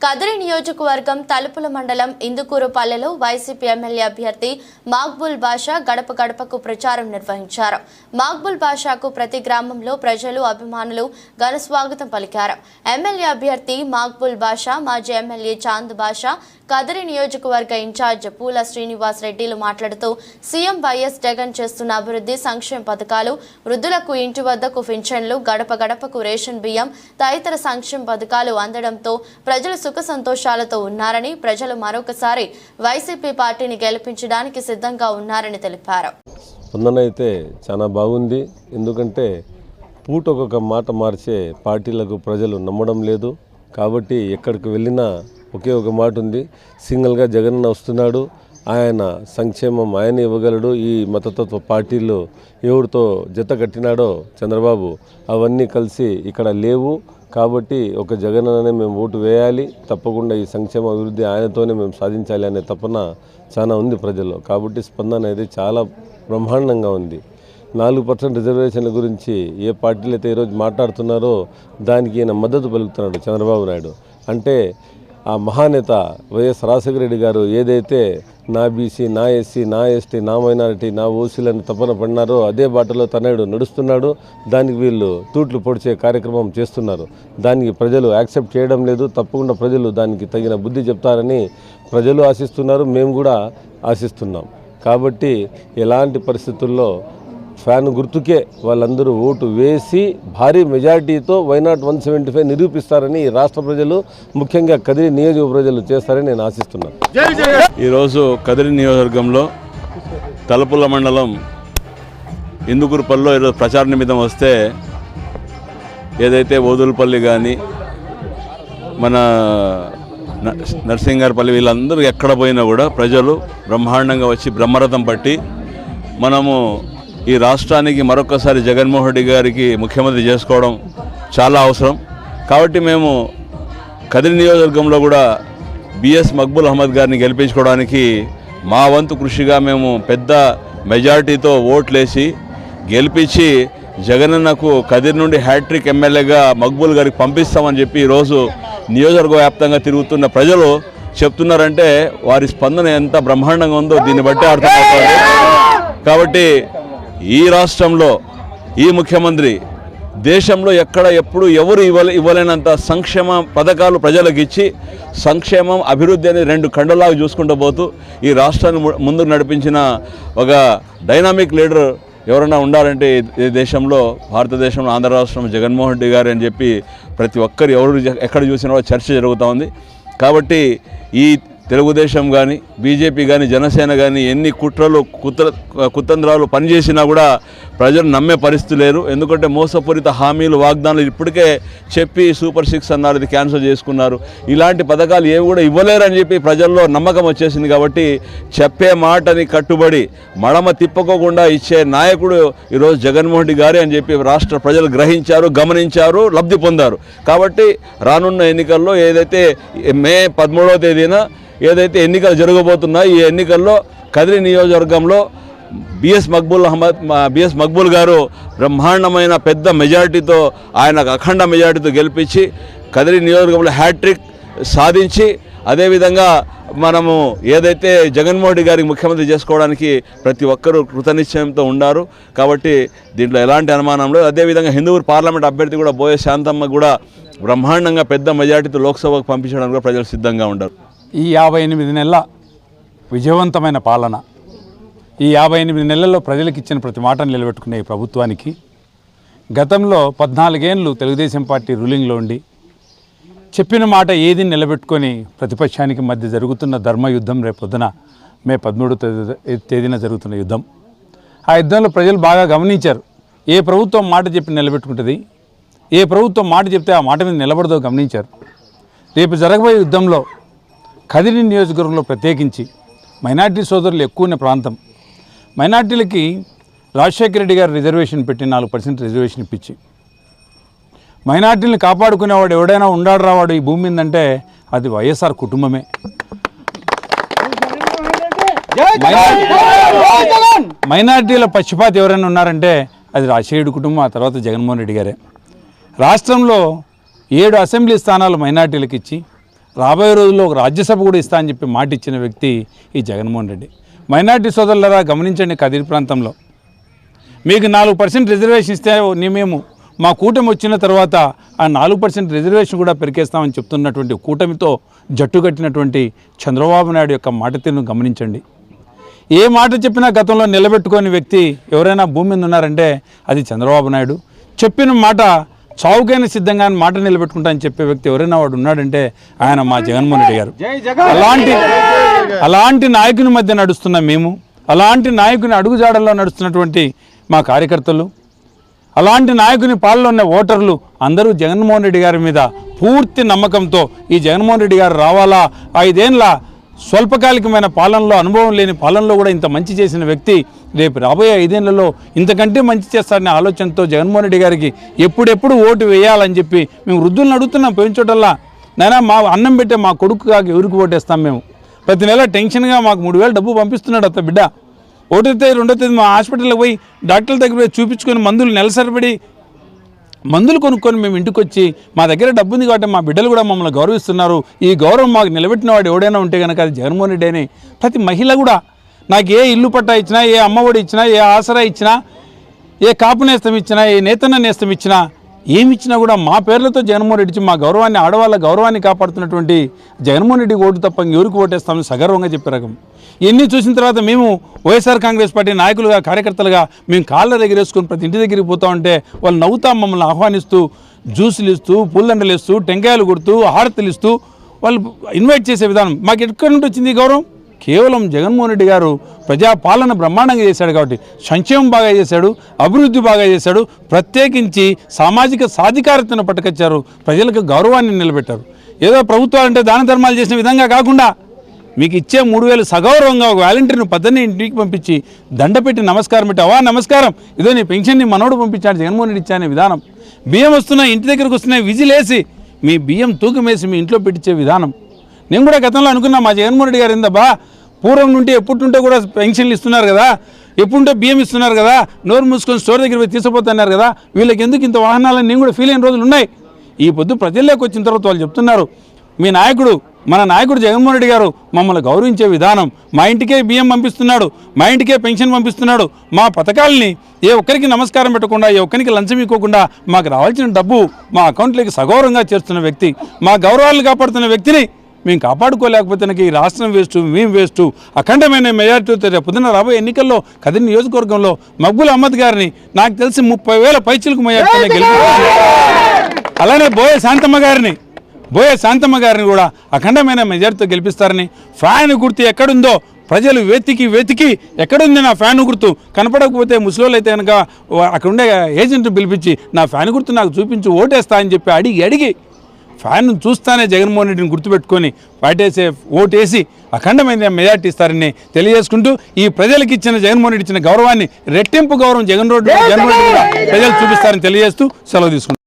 కదిరి నియోజకవర్గం తలుపుల మండలం ఇందుకూరుపల్లెలో వైసీపీ ఎమ్మెల్యే అభ్యర్థి మాక్బుల్ బాషా గడప గడపకు ప్రచారం నిర్వహించారు. మాక్బుల్ బాషాకు ప్రతి గ్రామంలో ప్రజలు అభిమానులు ఘన స్వాగతం పలికారు. ఎమ్మెల్యే అభ్యర్థి మాక్బుల్ బాషా మాజీ ఎమ్మెల్యే చాంద్ బాషా కదిరి నియోజకవర్గ ఇన్ఛార్జ్ పూల శ్రీనివాస్ రెడ్డిలు మాట్లాడుతూ సీఎం వైఎస్ జగన్ చేస్తున్న అభివృద్ధి సంక్షేమ పథకాలు వృద్ధులకు ఇంటి వద్దకు పింఛన్లు గడప గడపకు రేషన్ బియ్యం తదితర సంక్షేమ పథకాలు అందడంతో ప్రజలు సుఖ సంతోషాలతో ఉన్నారని ప్రజలు మరొకసారి వైసీపీ పార్టీని గెలిపించడానికి సిద్ధంగా ఉన్నారని తెలిపారు. స్పందనైతే చాలా బాగుంది. ఎందుకంటే పూట ఒక్కొక్క మాట మార్చే పార్టీలకు ప్రజలు నమ్మడం లేదు. కాబట్టి ఎక్కడికి వెళ్ళినా ఒకే ఒక మాట ఉంది. సింగిల్గా జగన్ వస్తున్నాడు. ఆయన సంక్షేమం ఆయన ఇవ్వగలడు. ఈ మతతత్వ పార్టీలు ఎవరితో జత కట్టినాడో చంద్రబాబు అవన్నీ కలిసి ఇక్కడ లేవు. కాబట్టి ఒక జగన్ అనే మేము ఓటు వేయాలి. తప్పకుండా ఈ సంక్షేమ అభివృద్ధి ఆయనతోనే మేము సాధించాలి అనే తపన చాలా ఉంది ప్రజల్లో. కాబట్టి స్పందన అనేది చాలా బ్రహ్మాండంగా ఉంది. నాలుగు పర్సెంట్ రిజర్వేషన్ల గురించి ఏ పార్టీలు అయితే ఈరోజు మాట్లాడుతున్నారో దానికి ఈయన మద్దతు పలుకుతున్నాడు చంద్రబాబు నాయుడు. అంటే ఆ మహానేత వైఎస్ రాజశేఖర రెడ్డి గారు ఏదైతే నా బీసీ నా ఎస్సీ నా ఎస్టీ నా మైనారిటీ నా ఓసీలను తపన పడినారో అదే బాటలో తనయుడు నడుస్తున్నాడు. దానికి వీళ్ళు తూట్లు పొడిచే కార్యక్రమం చేస్తున్నారు. దానికి ప్రజలు యాక్సెప్ట్ చేయడం లేదు. తప్పకుండా ప్రజలు దానికి తగిన బుద్ధి చెప్తారని ప్రజలు ఆశిస్తున్నారు. మేము కూడా ఆశిస్తున్నాం. కాబట్టి ఎలాంటి పరిస్థితుల్లో ఫ్యాన్ గుర్తుకే వాళ్ళందరూ ఓటు వేసి భారీ మెజారిటీతో why not one seventy five నిరూపిస్తారని ఈ రాష్ట్ర ప్రజలు ముఖ్యంగా కదిరి నియోజక ప్రజలు చేస్తారని నేను ఆశిస్తున్నాను. ఈరోజు కదిరి నియోజకవర్గంలో తలుపుల మండలం ఇందుకూరుపల్లిలో ఈరోజు ప్రచార నిమిత్తం వస్తే ఏదైతే ఓదులపల్లి కానీ మన నర్సింగారపల్లి వీళ్ళందరూ ఎక్కడ పోయినా కూడా ప్రజలు బ్రహ్మాండంగా వచ్చి బ్రహ్మరథం పట్టి మనము ఈ రాష్ట్రానికి మరొకసారి జగన్మోహన్ రెడ్డి గారికి ముఖ్యమంత్రి చేసుకోవడం చాలా అవసరం. కాబట్టి మేము కదిరి నియోజకవర్గంలో కూడా బిఎస్ మక్బుల్ అహ్మద్ గారిని గెలిపించుకోవడానికి మా వంతు కృషిగా మేము పెద్ద మెజారిటీతో ఓట్లేసి గెలిపించి జగనన్నకు కదిరి నుండి హ్యాట్రిక్ ఎమ్మెల్యేగా మక్బుల్ గారికి పంపిస్తామని చెప్పి ఈరోజు నియోజకవర్గ వ్యాప్తంగా తిరుగుతున్న ప్రజలు చెప్తున్నారంటే వారి స్పందన ఎంత బ్రహ్మాండంగా ఉందో దీన్ని బట్టి అర్థమవుతుంది. కాబట్టి ఈ రాష్ట్రంలో ఈ ముఖ్యమంత్రి దేశంలో ఎక్కడ ఎప్పుడు ఎవరు ఇవ్వలే ఇవ్వలేనంత సంక్షేమ పథకాలు ప్రజలకు ఇచ్చి సంక్షేమం అభివృద్ధి అని రెండు కండలాగా చూసుకుంటూ పోతూ ఈ రాష్ట్రాన్ని ము- ముందుకు నడిపించిన ఒక డైనామిక్ లీడర్ ఎవరైనా ఉండాలంటే ఈ- దేశంలో భారతదేశంలో ఆంధ్ర రాష్ట్రం జగన్మోహన్ రెడ్డి గారు అని చెప్పి ప్రతి ఒక్కరు ఎవరు ఎక్కడ చూసినా కూడా చర్చ జరుగుతూ ఉంది. కాబట్టి ఈ తెలుగుదేశం కానీ బీజేపీ కానీ జనసేన కానీ ఎన్ని కుట్రలు కుత్ర కుతంత్రాలు పనిచేసినా కూడా ప్రజలు నమ్మే పరిస్థితి లేరు. ఎందుకంటే మోసపూరిత హామీలు వాగ్దానాలు ఇప్పటికే చెప్పి సూపర్ సిక్స్ అన్నారు ఇది క్యాన్సిల్ చేసుకున్నారు. ఇలాంటి పథకాలు ఏవి కూడా ఇవ్వలేరని చెప్పి ప్రజల్లో నమ్మకం వచ్చేసింది కాబట్టి చెప్పే మాటని కట్టుబడి మడమ తిప్పుకోకుండా ఇచ్చే నాయకుడు ఈరోజు జగన్మోహన్ రెడ్డి గారే అని చెప్పి రాష్ట్ర ప్రజలు గ్రహించారు గమనించారు లబ్ధి పొందారు. కాబట్టి రానున్న ఎన్నికల్లో ఏదైతే మే పదమూడవ తేదీన ఏదైతే ఎన్నికలు జరగబోతున్నాయో ఈ ఎన్నికల్లో కదిరి నియోజకవర్గంలో బిఎస్ మక్బూల్ అహ్మద్ బిఎస్ మక్బూల్ గారు బ్రహ్మాండమైన పెద్ద మెజారిటీతో ఆయనకు అఖండ మెజారిటీతో గెలిపించి కదిరి నియోజకవర్గంలో హ్యాట్రిక్ సాధించి అదేవిధంగా మనము ఏదైతే జగన్మోహన్ రెడ్డి గారికి ముఖ్యమంత్రి చేసుకోవడానికి ప్రతి ఒక్కరూ కృతనిశ్చయంతో ఉన్నారు కాబట్టి దీంట్లో ఎలాంటి అనుమానం లేదు. అదేవిధంగా హిందూపూర్ పార్లమెంట్ అభ్యర్థి కూడా బోయే శాంతమ్మ కూడా బ్రహ్మాండంగా పెద్ద మెజార్టీతో లోక్సభకు పంపించడానికి కూడా ప్రజలు సిద్ధంగా ఉండరు. ఈ యాభై ఎనిమిది నెలల విజయవంతమైన పాలన ఈ యాభై ఎనిమిది నెలల్లో ప్రజలకు ఇచ్చిన ప్రతి మాటను నిలబెట్టుకునే ప్రభుత్వానికి గతంలో పద్నాలుగేళ్ళు తెలుగుదేశం పార్టీ రూలింగ్లో ఉండి చెప్పిన మాట ఏది నిలబెట్టుకొని ప్రతిపక్షానికి మధ్య జరుగుతున్న ధర్మయుద్ధం రేపొద్దున మే పదమూడు తేదీన జరుగుతున్న యుద్ధం. ఆ యుద్ధంలో ప్రజలు బాగా గమనించారు. ఏ ప్రభుత్వం మాట చెప్పి నిలబెట్టుకుంటుంది ఏ ప్రభుత్వం మాట చెప్తే ఆ మాట మీద నిలబడదో గమనించారు. రేపు జరగబోయే యుద్ధంలో కదిరి నియోజకవర్గంలో ప్రత్యేకించి మైనార్టీ సోదరులు ఎక్కువ ఉన్న ప్రాంతం. మైనార్టీలకి రాజశేఖర రెడ్డి గారు రిజర్వేషన్ పెట్టి నాలుగు పర్సెంట్ రిజర్వేషన్ ఇప్పించి. మైనార్టీని కాపాడుకునేవాడు ఎవడైనా ఉండాడు రావాడు ఈ భూమి మీదంటే అది వైఎస్ఆర్ కుటుంబమే. మైనార్టీల పక్షపాతి ఎవరైనా ఉన్నారంటే అది రాజశేఖరుడి కుటుంబం ఆ తర్వాత జగన్మోహన్ రెడ్డి గారే. రాష్ట్రంలో ఏడు అసెంబ్లీ స్థానాలు మైనార్టీలకు ఇచ్చి రాబోయే రోజుల్లో ఒక రాజ్యసభ కూడా ఇస్తా అని చెప్పి మాట ఇచ్చిన వ్యక్తి ఈ జగన్మోహన్ రెడ్డి. మైనార్టీ సోదరులరా గమనించండి కదిరి ప్రాంతంలో. మీకు నాలుగు పర్సెంట్ రిజర్వేషన్ ఇస్తే మేము మా కూటమి వచ్చిన తర్వాత ఆ నాలుగు పర్సెంట్ రిజర్వేషన్ కూడా పెరికేస్తామని చెప్తున్నటువంటి కూటమితో జట్టు కట్టినటువంటి చంద్రబాబు నాయుడు యొక్క మాట తీరును గమనించండి. ఏ మాట చెప్పినా గతంలో నిలబెట్టుకోని వ్యక్తి ఎవరైనా భూమి మీద ఉన్నారంటే అది చంద్రబాబు నాయుడు. చెప్పిన మాట చావుకైనా సిద్ధంగా అని మాట నిలబెట్టుకుంటా అని చెప్పే వ్యక్తి ఎవరైనా వాడు ఉన్నాడంటే ఆయన మా జగన్మోహన్ రెడ్డి గారు. అలాంటి అలాంటి నాయకుని మధ్య నడుస్తున్న మేము అలాంటి నాయకుని అడుగుజాడల్లో నడుస్తున్నటువంటి మా కార్యకర్తలు అలాంటి నాయకుని పాలలో ఉన్న ఓటర్లు అందరూ జగన్మోహన్ రెడ్డి గారి మీద పూర్తి నమ్మకంతో ఈ జగన్మోహన్ రెడ్డి గారు రావాలా? ఐదేండ్ల స్వల్పకాలికమైన పాలనలో అనుభవం లేని పాలనలో కూడా ఇంత మంచి చేసిన వ్యక్తి రేపు రాబోయే ఐదేళ్ళలో ఇంతకంటే మంచి చేస్తారనే ఆలోచనతో జగన్మోహన్ రెడ్డి గారికి ఎప్పుడెప్పుడు ఓటు వేయాలని చెప్పి మేము వృద్ధులను అడుగుతున్నాం. పెంచోటల్లా చోటల్లా నైనా మా అన్నం పెట్టే మా కొడుకు కాక ఎవరికి ఓటేస్తాం మేము? ప్రతి నెల టెన్షన్గా మాకు మూడు వేలు డబ్బు పంపిస్తున్నాడు అత్త బిడ్డ. ఒకటో తేదీ రెండో తేదీ మా హాస్పిటల్కి పోయి డాక్టర్ల దగ్గర పోయి చూపించుకొని మందులు నెలసరిపడి మందులు కొనుక్కొని మేము ఇంటికి వచ్చి మా దగ్గర డబ్బు ఉంది కాబట్టి మా బిడ్డలు కూడా మమ్మల్ని గౌరవిస్తున్నారు. ఈ గౌరవం మాకు నిలబెట్టిన వాడు ఎవడైనా ఉంటే కనుక అది జగన్మోహన్ రెడ్డి అని ప్రతి మహిళ కూడా నాకు ఏ ఇల్లు పట్టా ఇచ్చినా ఏ అమ్మఒడి ఇచ్చినా ఏ ఆసరా ఇచ్చినా ఏ కాపు నేస్తం ఇచ్చినా ఏ నేతన్న నేస్తం ఇచ్చినా ఏమి ఇచ్చినా కూడా మా పేర్లతో జగన్మోహన్ రెడ్డి ఇచ్చి మా గౌరవాన్ని ఆడవాళ్ళ గౌరవాన్ని కాపాడుతున్నటువంటి జగన్మోహన్ రెడ్డి ఓటు తప్ప ఎవరికి ఓటేస్తామని సగర్వంగా చెప్పే రకం. ఇవన్నీ చూసిన తర్వాత మేము వైఎస్ఆర్ కాంగ్రెస్ పార్టీ నాయకులుగా కార్యకర్తలుగా మేము కాళ్ళ ఎగిరేసుకొని ప్రతి ఇంటి దగ్గరికి పోతా ఉంటే వాళ్ళు నవ్వుతా మమ్మల్ని ఆహ్వానిస్తూ జ్యూసులు ఇస్తూ పూలండలు ఇస్తూ టెంకాయలు కొడుతూ హారతులు ఇస్తూ వాళ్ళు ఇన్వైట్ చేసే విధానం. మాకు ఎక్కడి నుండి వచ్చింది గౌరవం? కేవలం జగన్మోహన్ రెడ్డి గారు ప్రజాపాలన బ్రహ్మాండంగా చేశాడు కాబట్టి సంక్షేమం బాగా చేశాడు అభివృద్ధి బాగా చేశాడు ప్రత్యేకించి సామాజిక సాధికారతను పట్టుకొచ్చారు ప్రజలకు గౌరవాన్ని నిలబెట్టారు. ఏదో ప్రభుత్వాలంటే దాన ధర్మాలు చేసిన విధంగా కాకుండా మీకు ఇచ్చే మూడు వేలు సగౌరవంగా ఒక వాలంటీర్ను పద్దెనిమిది ఇంటికి పంపించి దండ పెట్టి నమస్కారం పెట్టి అవా నమస్కారం. ఇదో నీ పెన్షన్ని మనోడు పంపించాడు జగన్మోహన్ రెడ్డి ఇచ్చానే విధానం. బియ్యం వస్తున్నాయి ఇంటి దగ్గరకు వస్తున్నాయి విజిలేసి మీ బియ్యం తూకమేసి మీ ఇంట్లో పెట్టించే విధానం. నేను కూడా గతంలో అనుకున్నా మా జగన్మోహన్ రెడ్డి గారు ఏందబ్బా పూర్వం నుండి ఎప్పుడుంటే కూడా పెన్షన్లు ఇస్తున్నారు కదా ఎప్పుడుంటే బియ్యం ఇస్తున్నారు కదా నోరు మూసుకొని స్టోర్ దగ్గర పోయి తీసుకుపోతున్నారు కదా వీళ్ళకి ఎందుకు ఇంత వాహనాలని నేను కూడా ఫీల్ అయిన రోజులు ఉన్నాయి. ఈ పొద్దు ప్రజల్లోకి వచ్చిన తర్వాత వాళ్ళు చెప్తున్నారు మీ నాయకుడు మన నాయకుడు జగన్మోహన్ రెడ్డి గారు మమ్మల్ని గౌరవించే విధానం మా ఇంటికే బియ్యం పంపిస్తున్నాడు మా ఇంటికే పెన్షన్ పంపిస్తున్నాడు మా పథకాలని ఏ ఒక్కరికి నమస్కారం పెట్టకుండా ఏ ఒక్కరికి లంచం ఇవ్వకుండా మాకు రావాల్సిన డబ్బు మా అకౌంట్లోకి సగౌరవంగా చేస్తున్న వ్యక్తి మా గౌరవాలను కాపాడుతున్న వ్యక్తిని మేము కాపాడుకోలేకపోతే నాకు ఈ రాష్ట్రం వేస్ట్ మేము వేస్ట్ అఖండమైన మెజార్టీతో రేపు పొద్దున్న రాబోయే ఎన్నికల్లో కదిరి నియోజకవర్గంలో మక్బుల్ అహ్మద్ గారిని నాకు తెలిసి ముప్పై వేల పైచిలకు మెజార్టీలో గెలిపి అలానే బోయ శాంతమ్మ గారిని బోయ శాంతమ్మ గారిని కూడా అఖండమైన మెజార్టీతో గెలిపిస్తారని ఫ్యాన్ గుర్తు ఎక్కడుందో ప్రజలు వెతికి వెతికి ఎక్కడుంది నా ఫ్యాన్ గుర్తు? కనపడకపోతే ముసలోళ్ళు అయితే కనుక అక్కడ ఉండే ఏజెంట్ పిలిపించి నా ఫ్యాన్ గుర్తు నాకు చూపించి ఓటేస్తా అని చెప్పి అడిగి అడిగి ఫ్యాన్ చూస్తానే జగన్మోహన్ రెడ్డిని గుర్తుపెట్టుకొని వాటేసే ఓటేసి అఖండమైన మెజార్టీ ఇస్తారని తెలియజేసుకుంటూ ఈ ప్రజలకు ఇచ్చిన జగన్మోహన్ రెడ్డి ఇచ్చిన గౌరవాన్ని రెట్టింపు గౌరవం జగన్ రోడ్డు జగన్మోహన్ రెడ్డి ప్రజలు చూపిస్తారని తెలియజేస్తూ సెలవు తీసుకుంటారు